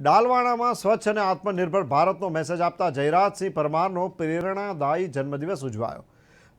ડાલવાણામાં સ્વચ્છ અને આત્મનિર્ભર ભારતનો મેસેજ આપતા જયરાજસિંહ પરમારનો પ્રેરણાદાયી જન્મદિવસ ઉજવાયો.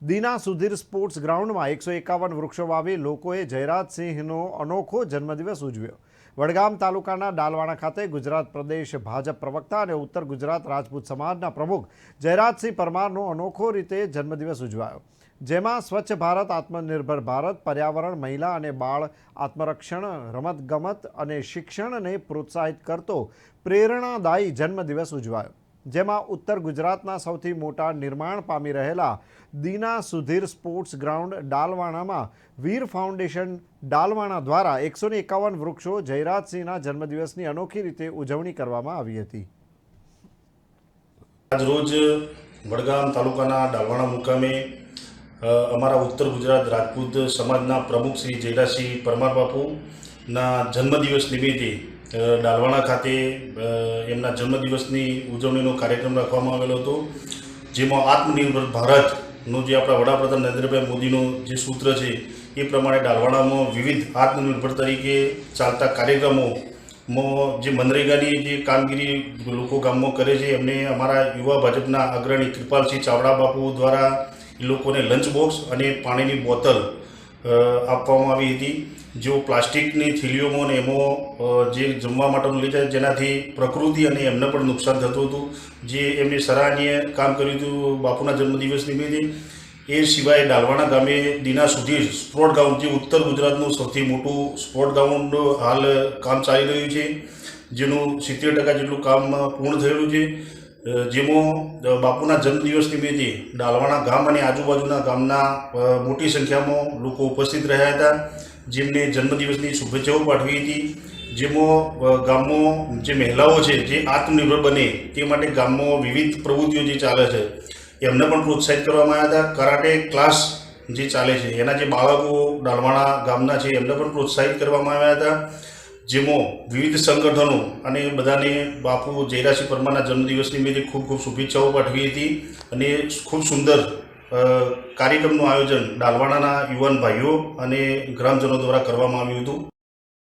દીના સુધીર સ્પોર્ટ્સ ગ્રાઉન્ડમાં એકસો એકાવન વૃક્ષો વાવી લોકોએ જયરાજસિંહનો અનોખો જન્મદિવસ ઉજવ્યો. વડગામ તાલુકાના ડાલવાણા ખાતે ગુજરાત પ્રદેશ ભાજપ પ્રવક્તા અને ઉત્તર ગુજરાત રાજપૂત સમાજના પ્રમુખ જયરાજસિંહ પરમારનો અનોખો રીતે જન્મદિવસ ઉજવાયો. જેમાં સ્વચ્છ ભારત, આત્મનિર્ભર ભારત, પર્યાવરણ, મહિલા અને બાળ આત્મરક્ષણ, રમતગમત અને શિક્ષણને પ્રોત્સાહિત કરતો પ્રેરણાદાયી જન્મદિવસ ઉજવાયો. જેમાં ઉત્તર ગુજરાતના સૌથી મોટા નિર્માણ પામી રહેલા દીના સુધીર સ્પોર્ટ્સ ગ્રાઉન્ડ ડાલવાણામાં વીર ફાઉન્ડેશન ડાલવાણા દ્વારા એકસો એકાવન વૃક્ષો જયરાજસિંહના જન્મદિવસની અનોખી રીતે ઉજવણી કરવામાં આવી હતી. આજરોજ વડગામ તાલુકાના ડાલવાણા મુકામે અમારા ઉત્તર ગુજરાત રાજપૂત સમાજના પ્રમુખ શ્રી જયરાજસિંહ પરમાર બાપુના જન્મદિવસ નિમિત્તે ડાલવાણા ખાતે એમના જન્મદિવસની ઉજવણીનો કાર્યક્રમ રાખવામાં આવેલો હતો, જેમાં આત્મનિર્ભર ભારતનું જે આપણા વડાપ્રધાન નરેન્દ્રભાઈ મોદીનું જે સૂત્ર છે, એ પ્રમાણે ડાલવાણામાં વિવિધ આત્મનિર્ભર તરીકે ચાલતા કાર્યક્રમોમાં જે મનરેગાની જે કામગીરી લોકો ગામમાં કરે છે, એમને અમારા યુવા ભાજપના અગ્રણી કૃપાલસિંહ ચાવડા બાપુ દ્વારા એ લોકોને લંચ બોક્સ અને પાણીની બોટલ આપવામાં આવી હતી. જેઓ પ્લાસ્ટિકની થેલીઓમાં ને એમાં જે જમવા માટેનું લઈ જાય, જેનાથી પ્રકૃતિ અને એમને પણ નુકસાન થતું હતું. જે એમને સરાહનીય કામ કર્યું હતું બાપુના જન્મદિવસ નિમિત્તે. એ સિવાય ડાલવાણા ગામે દીના સુધી સ્પોર્ટ ગ્રાઉન્ડ, જે ઉત્તર ગુજરાતનું સૌથી મોટું સ્પોર્ટ ગ્રાઉન્ડ હાલ કામ ચાલી રહ્યું છે. જેનું સિત્તેર ટકા જેટલું કામ પૂર્ણ થયેલું છે. જેમાં બાપુના જન્મદિવસ નિમિત્તે ડાલવાણા ગામ અને આજુબાજુના ગામના મોટી સંખ્યામાં લોકો ઉપસ્થિત રહ્યા હતા, જેમને જન્મદિવસની શુભેચ્છાઓ પાઠવી હતી. જેમાં ગામમાં જે મહિલાઓ છે, જે આત્મનિર્ભર બને તે માટે ગામમાં વિવિધ પ્રવૃત્તિઓ જે ચાલે છે એમને પણ પ્રોત્સાહિત કરવામાં આવ્યા હતા. કરાટે ક્લાસ જે ચાલે છે, એના જે બાળકો ડાલવાણા ગામના છે, એમને પણ પ્રોત્સાહિત કરવામાં આવ્યા હતા. જેમાં વિવિધ સંગઠનો અને બધાને બાપુ જયરાશી પરમારના જન્મદિવસ નિમિત્તે ખૂબ ખૂબ શુભેચ્છાઓ પાઠવી હતી અને ખૂબ સુંદર કાર્યક્રમનું આયોજન ડાલવાડાના યુવાન ભાઈઓ અને ગ્રામજનો દ્વારા કરવામાં આવ્યું હતું.